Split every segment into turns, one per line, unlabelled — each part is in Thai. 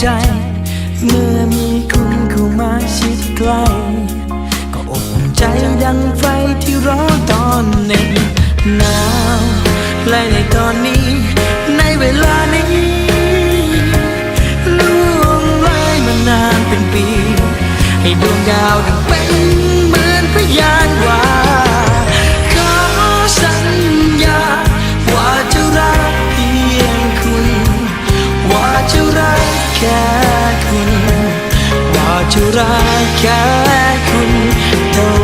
ใจ เมื่อมีคุณเข้ามาชิดใกล้ก็อบอุ่นใจดังไฟที่ร้อนตอนหนึ่งหนาวและในตอนนี้ ในเวลานี้ล่วงเลยมานานเป็นปี ให้ดวงดาว ว่าจะรักแค่คุณเท่า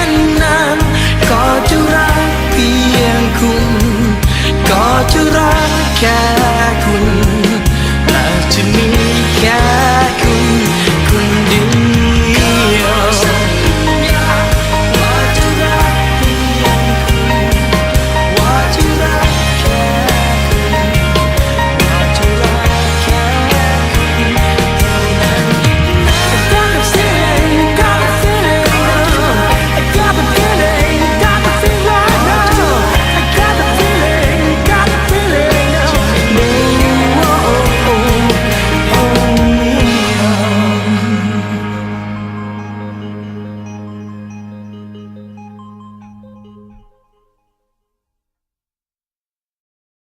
น